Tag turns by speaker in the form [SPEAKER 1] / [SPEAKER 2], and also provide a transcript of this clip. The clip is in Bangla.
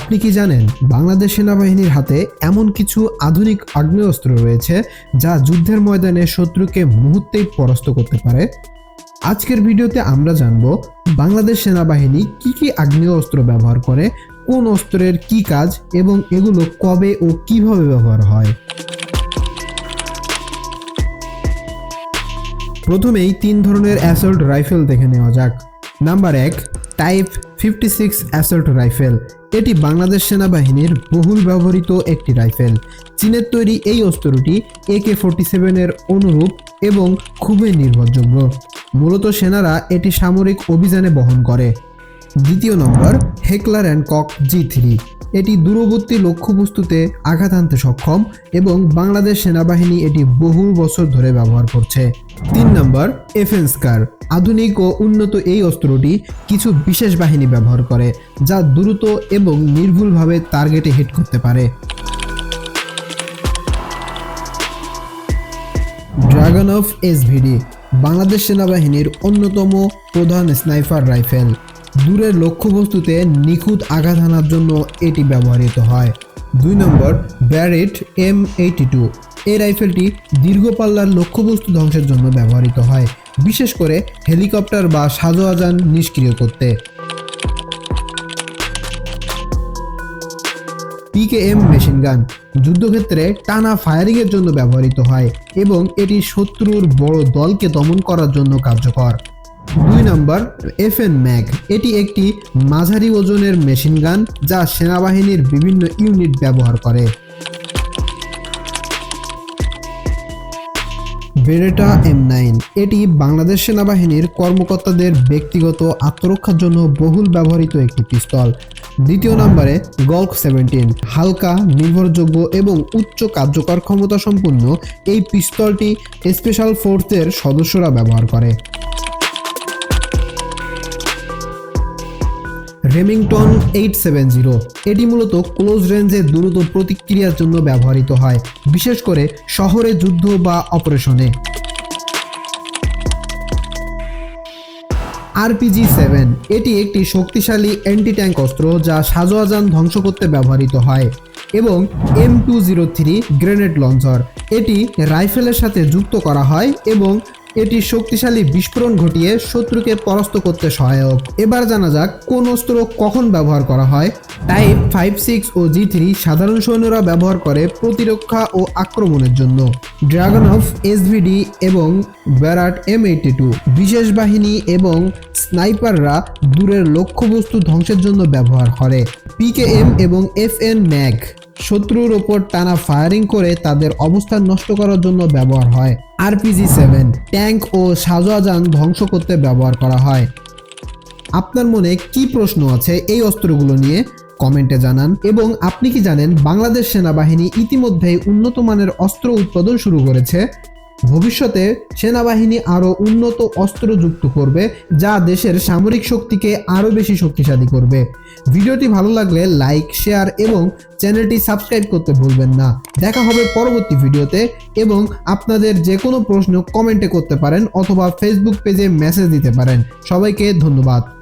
[SPEAKER 1] আপনি কি জানেন, বাংলাদেশ সেনাবাহিনীর হাতে এমন কিছু আধুনিক আগ্নেয়াস্ত্র রয়েছে যা যুদ্ধের ময়দানে শত্রুকে মুহূর্তেই পরাস্ত করতে পারে? আজকের ভিডিওতে আমরা জানব, বাংলাদেশ সেনাবাহিনী কি কি আগ্নেয়াস্ত্র ব্যবহার করে, কোন অস্ত্রের কি কাজ এবং এগুলো কবে ও কীভাবে ব্যবহার হয়। প্রথমেই তিন ধরনের অ্যাসল্ট রাইফেল দেখে নেওয়া যাক। নাম্বার এক, type fifty six assault rifle এটি বাংলাদেশ সেনাবাহিনীর বহুল ব্যবহৃত একটি রাইফেল চীনের তৈরি এই অস্ত্রটি কে ফোর্টি সেভেনের অনুরূপ এবং খুবই নির্ভরযোগ্য। মূলত সেনারা এটি সামরিক অভিযানে বহন করে। দ্বিতীয় নম্বর, Heckler and Koch G three. এটি দূরবর্তী লক্ষ্যবস্তুতে আঘাত আনতে সক্ষম এবং বাংলাদেশ সেনাবাহিনী এটি বহু বছর ধরে ব্যবহার করছে। তিন নম্বর এফেন্সকার আধুনিক ও উন্নত এই অস্ত্রটি কিছু বিশেষ বাহিনী ব্যবহার করে, যা দ্রুত এবং নির্ভুলভাবে টার্গেটে হিট করতে পারে। ড্রাগন অফ এসভিডি বাংলাদেশ সেনাবাহিনীর অন্যতম প্রধান স্নাইপার রাইফেল দূরের লক্ষ্যবস্তুতে নিখুঁত আঘাত হানার জন্য এটি ব্যবহৃত হয়। দুই নম্বর, ব্যারেট এম এইটি টু। এই রাইফেলটি দীর্ঘ পাল্লার লক্ষ্যবস্তু ধ্বংসের জন্য ব্যবহৃত হয়, বিশেষ করে হেলিকপ্টার বা সাজোয়াজান নিষ্ক্রিয় করতে। পিকেএম মেশিন গান যুদ্ধক্ষেত্রে টানা ফায়ারিংয়ের জন্য ব্যবহৃত হয় এবং এটি শত্রুর বড় দলকে দমন করার জন্য কার্যকর। দুই নম্বর এফএন ম্যাগ এটি একটি মাঝারি ওজনের মেশিন গান যা সেনাবাহিনীর বিভিন্ন ইউনিট ব্যবহার করে। বেরেটা এম নাইন এটি বাংলাদেশ সেনাবাহিনীর কর্মকর্তাদের ব্যক্তিগত আত্মরক্ষার জন্য বহুল ব্যবহৃত একটি পিস্তল। দ্বিতীয় নম্বরে গল্ফ সেভেন্টিন হালকা, নির্ভরযোগ্য এবং উচ্চ কার্যকর ক্ষমতা সম্পন্ন এই পিস্তলটি স্পেশাল ফোর্সের সদস্যরা ব্যবহার করে। রেমিংটন এইট সেভেন জিরো এটি মূলত ক্লোজ রেঞ্জে দ্রুত প্রতিক্রিয়ার জন্য ব্যবহৃত হয়, বিশেষ করে শহরে যুদ্ধ বা অপারেশনে আরপিজি সেভেন এটি একটি শক্তিশালী অ্যান্টি ট্যাঙ্ক অস্ত্র যা সাজোয়াজান ধ্বংস করতে ব্যবহৃত হয়, এবং M two zero three grenade launcher এটি রাইফেলের সাথে যুক্ত করা হয় এবং এটি শক্তিশালী বিস্ফোরণ ঘটিয়ে শত্রুকে পরাস্ত করতে সহায়ক। এবার জানা যাক, কোন অস্ত্র কখন ব্যবহার করা হয়। টাইপ ফাইভ সিক্স ও জি থ্রি সাধারণ সৈন্যরা ব্যবহার করে প্রতিরক্ষা ও আক্রমণের জন্য। ড্রাগন অফ এসভিডি এবং ব্যারাট এম এইটি টু বিশেষ বাহিনী এবং স্নাইপাররা দূরের লক্ষ্যবস্তু ধ্বংসের জন্য ব্যবহার করে। পিকেএম এবং এফ এন ম্যাগ শত্রুর ওপর টানা ফায়ারিং করে তাদের অবস্থান নষ্ট করার জন্য ব্যবহার হয়। আরপিজি সেভেন ট্যাঙ্ক ও সাজোয়াজান ধ্বংস করতে ব্যবহার করা হয়। আপনার মনে কি প্রশ্ন আছে এই অস্ত্রগুলো নিয়ে? কমেন্টে জানান। এবং আপনি কি জানেন, বাংলাদেশ সেনাবাহিনী ইতিমধ্যেই উন্নত মানের অস্ত্র উৎপাদন শুরু করেছে? ভবিষ্যতে সেনাবাহিনী আরও উন্নত অস্ত্র যুক্ত করবে, যা দেশের সামরিক শক্তিকে আরও বেশি শক্তিশালী করবে। ভিডিওটি ভালো লাগলে লাইক, শেয়ার এবং চ্যানেলটি সাবস্ক্রাইব করতে ভুলবেন না। দেখা হবে পরবর্তী ভিডিওতে এবং আপনাদের যে কোনো প্রশ্ন কমেন্টে করতে পারেন অথবা ফেসবুক পেজে মেসেজ দিতে পারেন। সবাইকে ধন্যবাদ।